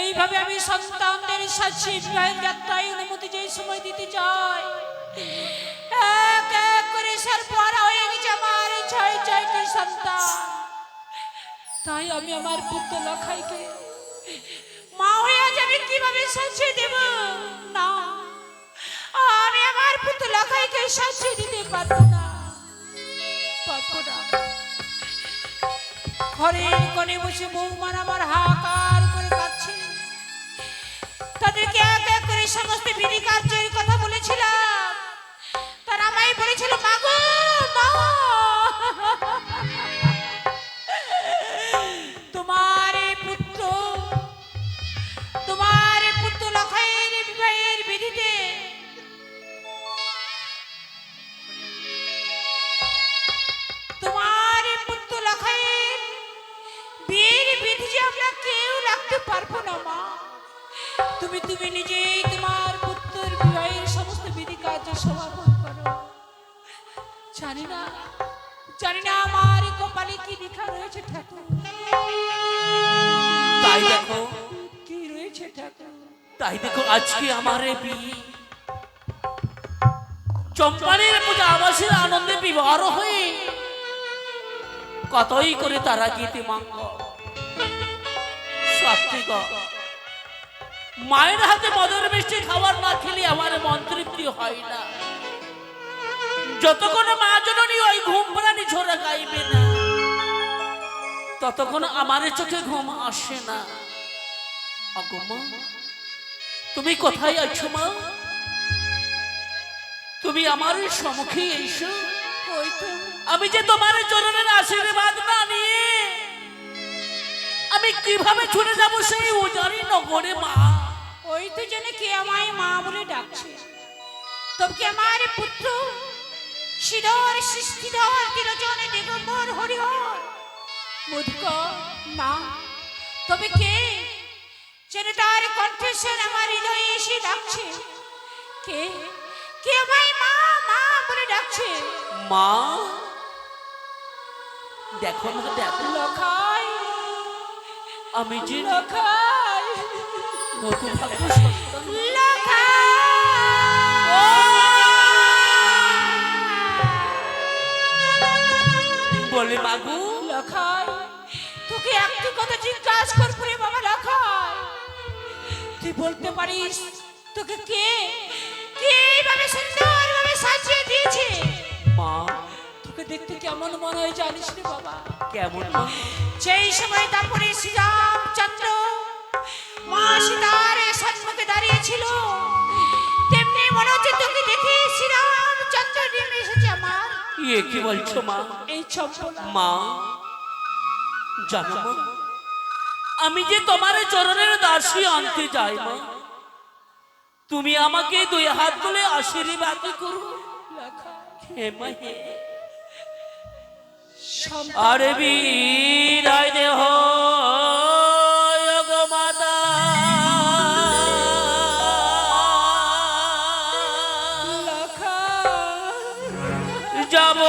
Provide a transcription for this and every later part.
এইভাবে আমি সন্তানদের সাথে বিবাহের যাত্রায় অনুমতি যেই সময় দিতে চাই। এক এক করে সর্বহারা হয়ে গেছে আমার, ছয় ছয়টি সন্তান। তাই আমি আমার পুত্র লখাইকে মা হয়ে আমি কীভাবে সাথে দেব? না, আমি আমার পুত্র লখাইকে সাথে দিতে পারব না। পারব না। কোণে বসে বৌমান আমার হাহাকার তাদেরকে এক এক করে সমস্ত বিধি কার্যের কথা বলেছিলাম। তারা বলেছিল মাগো কেউ রাখতে পারব না, মা। তুমি তুমি নিজেই তোমার পুত্রের বিবাহের সমস্ত বিধি কার্য সমাপন করো। জানি না জানি না আমার কপালে কি লেখা রয়েছে ঠাকুর। তাই দেখো। কি রয়েছে ঠাকুর? তাই দেখো আজকে আমার বিয়ে চম্পানের পূজা আবাসের আনন্দে বিবাহ হয়ে কতই করে তারা গীতি মাঙ্গ সাত্বিক মায়ের হাতে মদর মিষ্টি খাবার না খেলে আমার মন তৃপ্তি হয় না। যতক্ষণ মা জননী ওই ঘুম প্রাণী ঝোরা গাইবে না, ততক্ষণ আমার চোখে ঘুম আসে না। তুমি কোথায় আছো মা? তুমি আমার সম্মুখে তো আমি যে তোমার চরণের আশীর্বাদ না নিয়ে আমি কীভাবে ছুটে যাব সেই উজারি নগরে মা? ওই তো যেন কে আমায় মা বলে ডাকছে? তবে কি আমার পুত্র? শিরর সৃষ্টিধর তিরজনে দিগম্বর হরিহর? মুদক না। তবে কে যেন তার কণ্ঠস্বর আমার হৃদয়ে এসে ডাকছে? কে? কে আমায় মা মা বলে ডাকছে? মা? দেখো না দেখো। লখাই। আমি যে লখাই। বলে মাগু লখাই তোকে একটি কথা জিজ্ঞাসা করব রে বাবা লখাই। তুই বলতে পারিস তোকে কে কে এইভাবে সুন্দর ভাবে সাজিয়ে দিয়েছে? মা। তোকে দেখতে কেমন মনে হয় জানিস রে বাবা? কেমন? সেই সময় তারপরে শ্রীরামচন্দ্র মা সীতার সম্মুখে দাঁড়িয়েছিল তেমনি মনে হচ্ছে তোকে দেখে শ্রীরামচন্দ্র নেমে এসেছে আমার। ইয়ে কি বলছো মা? এই চম্পলা মা জানো মা আমি যে তোমার চরণের দাসী আনতে যাই মা তুমি আমাকে দুই হাত তুলে আশীর্বাদ করো। হে মা হে। আরে বিদায় দেহ যাব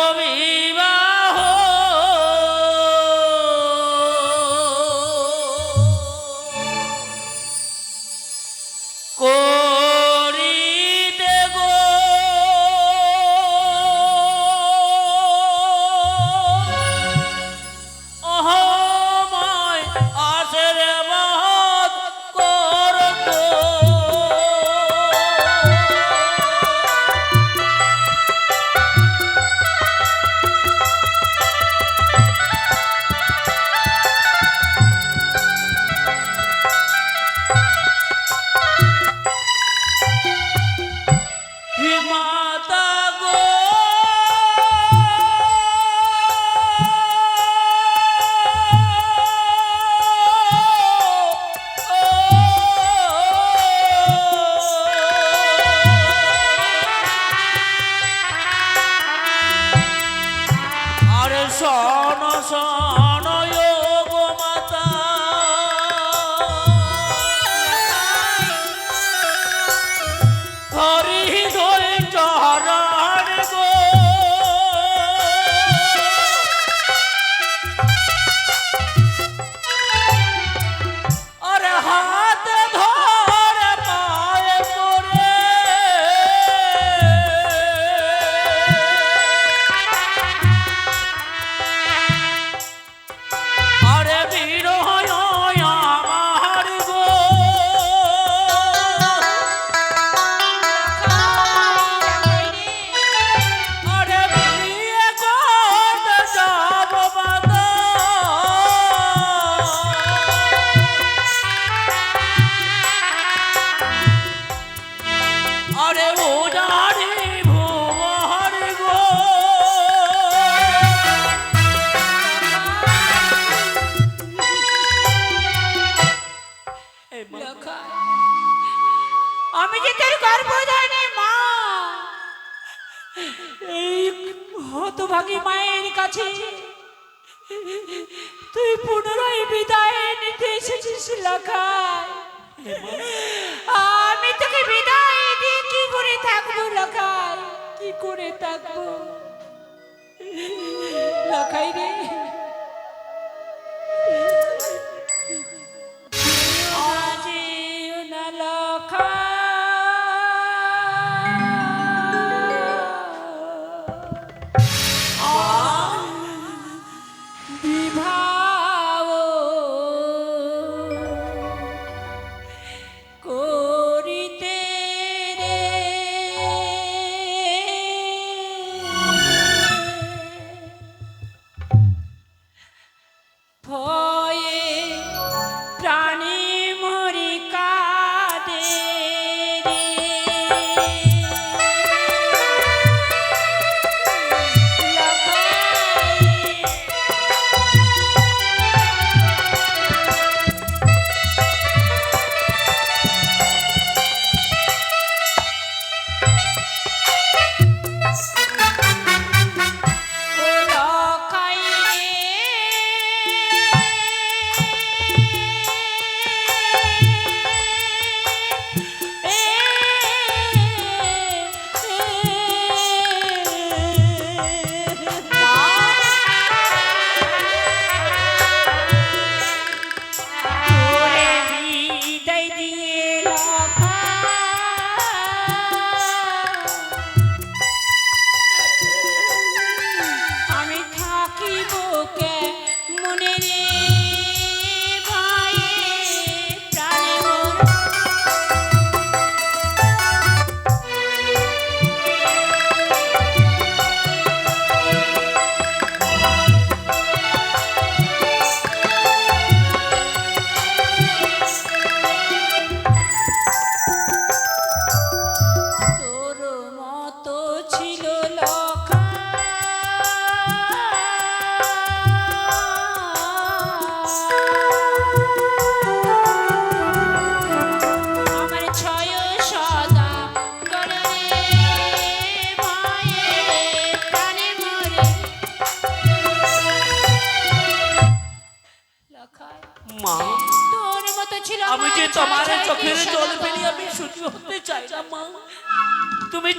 তুই পুনরায় বিদায় নিতে এসেছিস লাখায় আমি তোকে বিদায় দিয়ে কি করে থাকব লাখায় কি করে থাকব? লাখাই রে। আজিও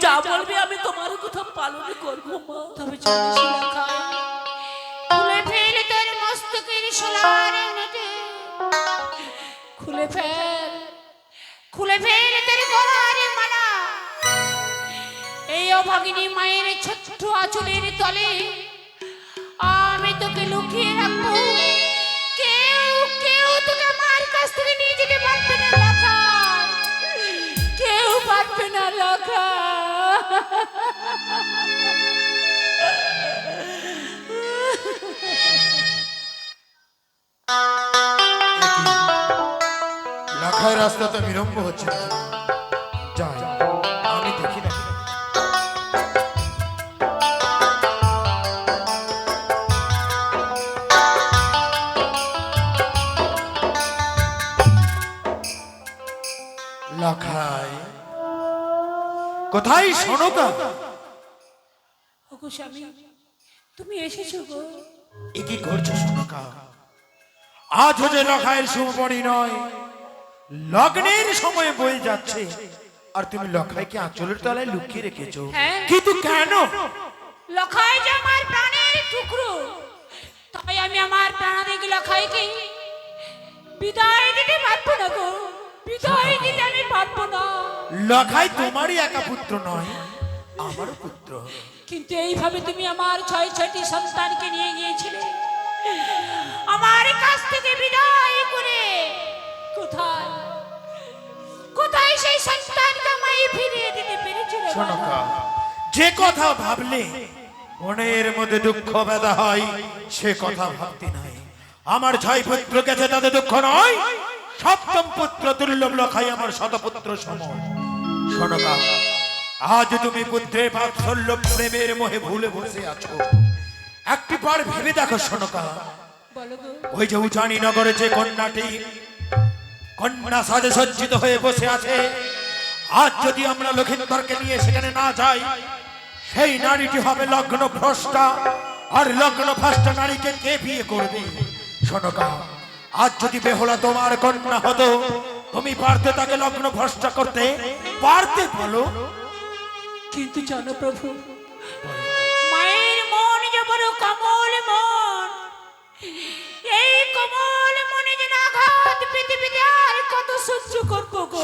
যা বলবে আমি তোমার কথা পালন করব তবে খুলে ফেল তোর মস্তকের সোলার খুলে ফেল খুলে ফেল তোর মালা। এই অভাগিনী মায়ের ছোট্ট আঁচলের তলে আমি তোকে লুকিয়ে রাখব। কেউ কেউ তোকে আমার কাছ থেকে নিয়ে যেতে পারবে না লেখা কেউ পারবে না লেখা লাখায় রাস্তা তো বিলম্ব হচ্ছে। কোথায় শোনকা ওগো স্বামী তুমি এসেছ গো। এ কি করছ শোনকা আজ যে লখায়ের শুভপরি নয় লগ্নের সময় বয়ে যাচ্ছে। আর তুমি লখাইকে আঁচলের তলায় লুকিয়ে রেখেছো। হ্যাঁ। কিন্তু কেন? লখাই যে আমার প্রাণের টুকরো তাই আমি আমার প্রাণাদিক লখাইকে বিদায় দিতে পারব না গো। বিদায় দিতে আমি পারব না। লখাই তোমারই একা পুত্র নয় আমারও পুত্র। কিন্তু এইভাবে তুমি আমার ছয় ছয়টি সন্তানকে নিয়ে গিয়েছিলে। আমার কাছ থেকে বিদায় করে কোথায়? কোথায় সেই সন্তানকে আমায় ফিরিয়ে দিতে পেরেছিল শোনকা যে কথা ভাবলে মনের মধ্যে দুঃখ বেদা হয় সে কথা ভাবতে নাই আমার ছয় পুত্র গেছে তাতে দুঃখ নয়। সপ্তম পুত্র দুর্লভ লখাই আমার শতপুত্র সম শোনকা আজ তুমি পুত্রের বাৎসল্য প্রেমের মোহে ভুলে বসে আছো। একটি বার ভেবে দেখো শোনকা ওই যে উজানি নগরে যে কন্যাটি কন্যা সাজে সজ্জিত হয়ে বসে আছে। আজ যদি আমরা লক্ষিন্দরকে নিয়ে সেখানে না যাই সেই নারীটি হবে লগ্ন ভ্রষ্টা। আর লগ্ন ভ্রষ্টা নারীকে কে বিয়ে করবে? শোনকা আজ যদি বেহলা তোমার কন্যা হতো তুমি পারতে তাকে লগ্ন ভ্রষ্টা করতে পারতে বলো। কিন্তু জানো প্রভু মায়ের মন যে বড় কমল মন এই কমল মনে যে আঘাত পেতে আর কত সহ্য করব গো।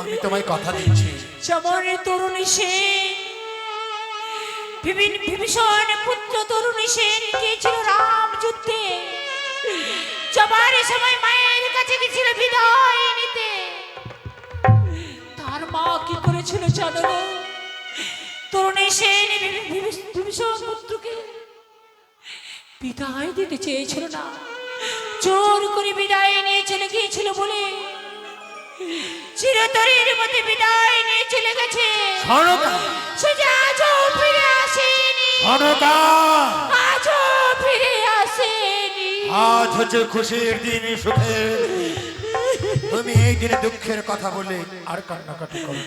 আমি তোমায় কথা দিচ্ছি। যেমন তরুণী সেন বিভীষণ পুত্র তরুণী সেন গিয়েছিল রাম যুদ্ধে যাবার সময় মায়ের কাছে গেছিল বিদায় নিতে। তার মা কি করেছিল জানো? তরুণী বিভি- বিভীষণ পুত্রকে বিদায় দিতে চেয়েছিল না। জোর করে বিদায় নিয়ে চলে গিয়েছিল বলে চিরতরের মধ্যে বিদায় নিয়ে চলে গেছে। শোনকা সে আজও ফিরে আসেনি। আজও ফিরে আজ হচ্ছে খুশির দিন সুখের তুমি এই দিনে দুঃখের কথা বলে আর কান্নাকাটি করো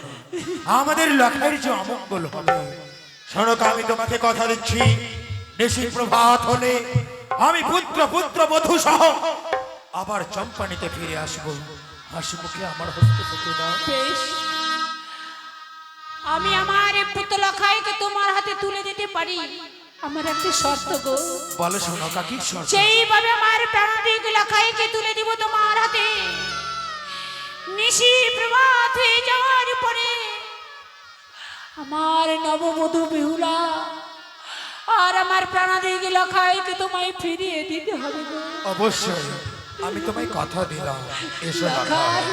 আমাদের লেখার যে অমঙ্গল হবে শোনক আমি তোমাকে কথা দিচ্ছি। নিশি প্রভাত হলে আমি পুত্র পুত্র বধূ সহ আবার চম্পানিতে ফিরে আসব। হাসি মুখে আমার হস্ত থেকে দাও। বেশ। আমি আমার পুতলা খাইকে তোমার হাতে তুলে দিতে পারি। আমার একটা শর্ত গো। বলো শোনকা কি শর্ত। সেইভাবে আমার প্রাণদিক লেখাইকে তুলে দিব তোমার হাতে নিশি প্রভাত হয়ে যাওয়ার পরে আমার নববধূ বেহুলা আর আমার প্রাণাদিক লেখাইকে তোমায় ফিরিয়ে দিতে হবে গো। অবশ্যই আমি তোমায় কথা দিলাম। এসো লেখাই,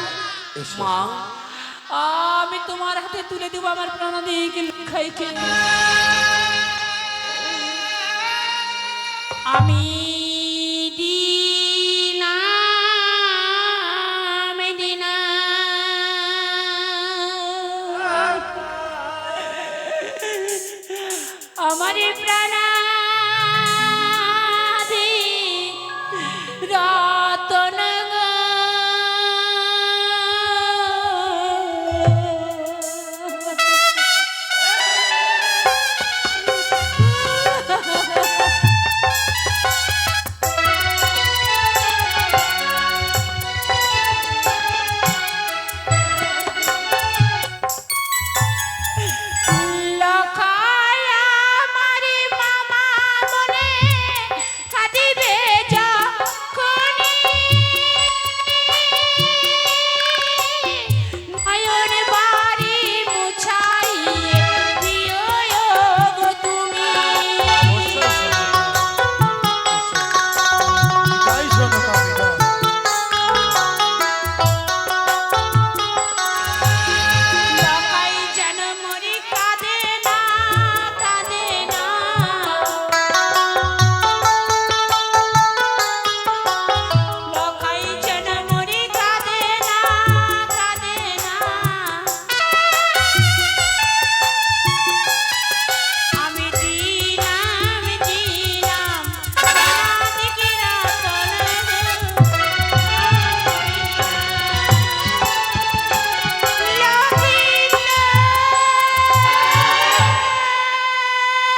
মা আমি তোমার হাতে তুলে দেবো আমার প্রাণাদিক লেখাইকে আমি